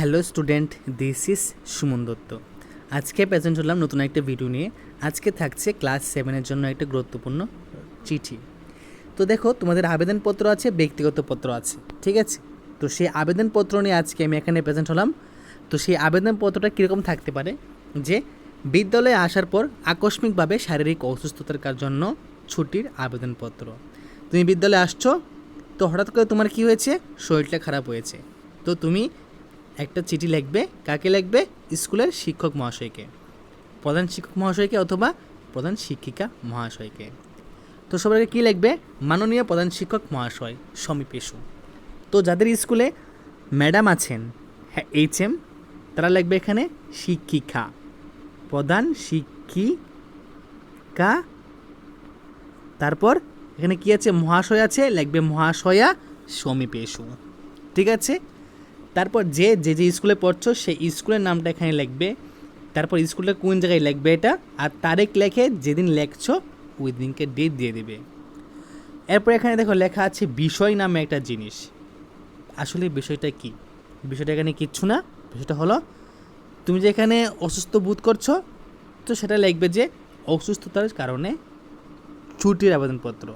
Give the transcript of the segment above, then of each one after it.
Hello student, this is Suman Dutta. আজকে present হলাম নতুন একটা ভিডিও নিয়ে। আজকে থাকছে ক্লাস সেভেনের জন্য একটা গুরুত্বপূর্ণ চিঠি। তো দেখো, তোমাদের আবেদনপত্র আছে, ব্যক্তিগত পত্র আছে, ঠিক আছে? তো সেই আবেদনপত্র নিয়ে আজকে আমি এখানে প্রেজেন্ট হলাম। তো সেই আবেদনপত্রটা কীরকম থাকতে পারে? যে বিদ্যালয়ে আসার পর আকস্মিকভাবে শারীরিক অসুস্থতার জন্য ছুটির আবেদনপত্র। তুমি বিদ্যালয়ে আসছো, তো হঠাৎ করে তোমার কি হয়েছে? শরীরটা খারাপ হয়েছে। তো তুমি একটা চিঠি লিখবে, কাকে লিখবে? স্কুলের শিক্ষক মহাশয়কে। প্রধান শিক্ষক মহাশয়কে অথবা প্রধান শিক্ষিকা মহাশয়কে। তো সবাইকে কী লিখবে? মাননীয় প্রধান শিক্ষক মহাশয় সমীপেশু তো যাদের স্কুলে ম্যাডাম আছেন হ্যাঁ এইচ এম তারা লিখবে এখানে শিক্ষিকা। প্রধান শিক্ষিকা, তারপর এখানে কি আছে? মহাশয় আছে, লিখবে মহাশয়া সমীপেশু ঠিক আছে? তারপর যে যে যে স্কুলে পড়ছো, সেই স্কুলের নামটা এখানে লিখবে। তারপর স্কুলটা কোন জায়গায় লিখবে এটা? আর তারিখ লেখে যেদিন লেখছো, ওই দিনকে ডেট দিয়ে দেবে। এরপর এখানে দেখো লেখা আছে বিষয় নামে একটা জিনিস। আসলে বিষয়টা কি? বিষয়টা এখানে কিচ্ছু না। বিষয়টা হলো, তুমি যে এখানে অসুস্থ বোধ করছ, তো সেটা লিখবে যে অসুস্থতার কারণে ছুটির আবেদনপত্র।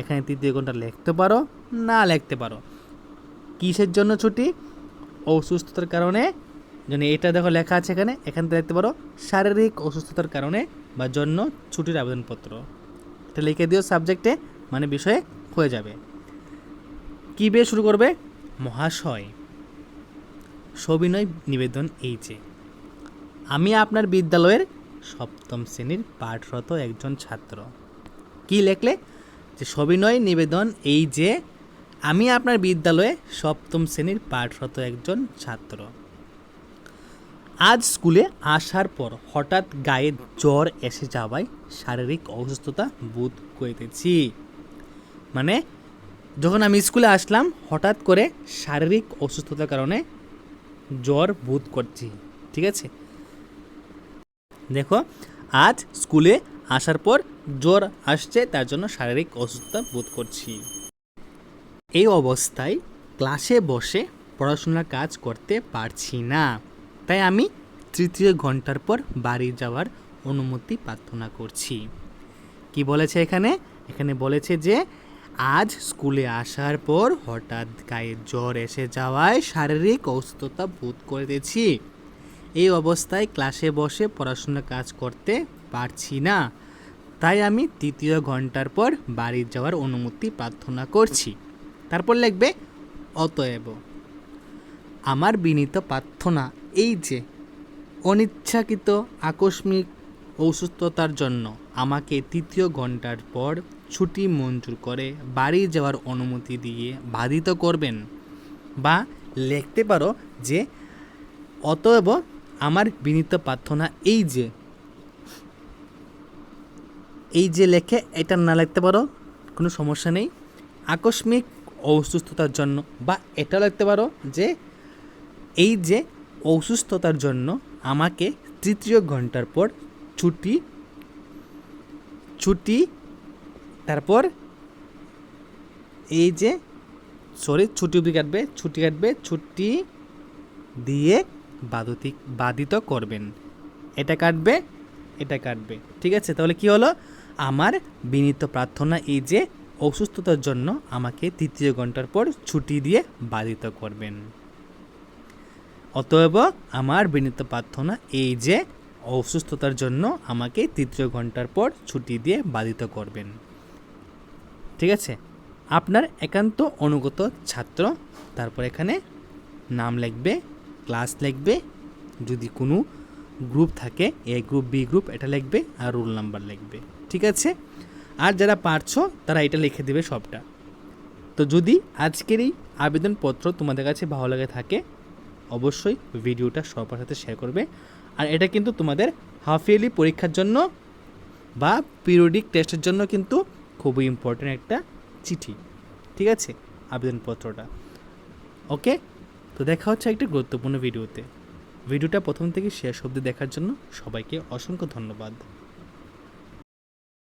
এখানে তৃতীয় ঘণ্টা লিখতে পারো, না লিখতে পারো। কিসের জন্য ছুটি? অসুস্থতার কারণে যেন এটা দেখো লেখা আছে এখানে, এখান থেকে দেখতে পারো, শারীরিক অসুস্থতার কারণে বা জন্য ছুটির আবেদনপত্র। এটা লিখে দিও সাবজেক্টে মানে বিষয়ে হয়ে যাবে। কী দিয়ে শুরু করবে? মহাশয়। সবিনয় নিবেদন এই যে আমি আপনার বিদ্যালয়ের সপ্তম শ্রেণির পাঠরত একজন ছাত্র। কি লেখলে? যে সবিনয় নিবেদন এই যে আমি আপনার বিদ্যালয়ে সপ্তম শ্রেণির পাঠরত একজন ছাত্র। আজ স্কুলে আসার পর হঠাৎ গায়ে জ্বর এসে যাওয়ায় শারীরিক অসুস্থতা বোধ করিতেছি। মানে যখন আমি স্কুলে আসলাম, হঠাৎ করে শারীরিক অসুস্থতার কারণে জ্বর বোধ করছি, ঠিক আছে? দেখো, আজ স্কুলে আসার পর জ্বর আসছে, তার জন্য শারীরিক অসুস্থতা বোধ করছি। এই অবস্থায় ক্লাসে বসে পড়াশোনার কাজ করতে পারছি না। তাই আমি তৃতীয় ঘণ্টার পর বাড়ি যাওয়ার অনুমতি প্রার্থনা করছি। কি বলেছে এখানে? এখানে বলেছে যে, আজ স্কুলে আসার পর হঠাৎ গায়ে জ্বর এসে যাওয়ায় শারীরিক অসুস্থতা বোধ করেছি এই অবস্থায় ক্লাসে বসে পড়াশোনার কাজ করতে পারছি না। তাই আমি তৃতীয় ঘণ্টার পর বাড়ি যাওয়ার অনুমতি প্রার্থনা করছি। তারপর লিখবে, অতএব আমার বিনীত প্রার্থনা এই যে, অনিচ্ছাকৃত আকস্মিক অসুস্থতার জন্য আমাকে তৃতীয় ঘণ্টার পর ছুটি মঞ্জুর করে বাড়ি যাওয়ার অনুমতি দিয়ে বাধিত করবেন বা লিখতে পারো যে, অতএব আমার বিনীত প্রার্থনা এই যে এই যে লেখে এটা না লিখতে পারো, কোনো সমস্যা নেই। আকস্মিক অসুস্থতার জন্য বা এটা লিখতে পারো যে এই যে অসুস্থতার জন্য আমাকে তৃতীয় ঘণ্টার পর ছুটি ছুটি, তারপর এই যে সরি ছুটি অবধি কাটবে, ছুটি কাটবে, ছুটি দিয়ে বাদতি, বাধিত করবেন। এটা কাটবে এটা কাটবে। ঠিক আছে? তাহলে কি হলো? আমার বিনীত প্রার্থনা এই যে অসুস্থতার জন্য আমাকে তৃতীয় ঘণ্টার পর ছুটি দিয়ে বাধিত করবেন। অতএব আমার বিনীত প্রার্থনা এই যে অসুস্থতার জন্য আমাকে তৃতীয় ঘণ্টার পর ছুটি দিয়ে বাধিত করবেন। ঠিক আছে? আপনার একান্ত অনুগত ছাত্র, তারপর এখানে নাম লিখবে, ক্লাস লিখবে, যদি কোনো গ্রুপ থাকে এ গ্রুপ বি গ্রুপ এটা লিখবে আর রোল নাম্বার লিখবে। ঠিক আছে? আর যারা পারছ, তারা এটা লিখে দেবে সবটা। তো যদি আজকের এই আবেদনপত্র তোমাদের কাছে ভালো লাগে থাকে, অবশ্যই ভিডিওটা সবার সাথে শেয়ার করবে। আর এটা কিন্তু তোমাদের হাফ ইয়ারলি পরীক্ষার জন্য বা পিরিয়ডিক টেস্টের জন্য কিন্তু খুবই ইম্পর্ট্যান্ট একটা চিঠি। ঠিক আছে? আবেদনপত্রটা। ওকে তো দেখা হচ্ছে একটা গুরুত্বপূর্ণ ভিডিওতে। ভিডিওটা প্রথম থেকে শেষ অবধি দেখার জন্য সবাইকে অসংখ্য ধন্যবাদ।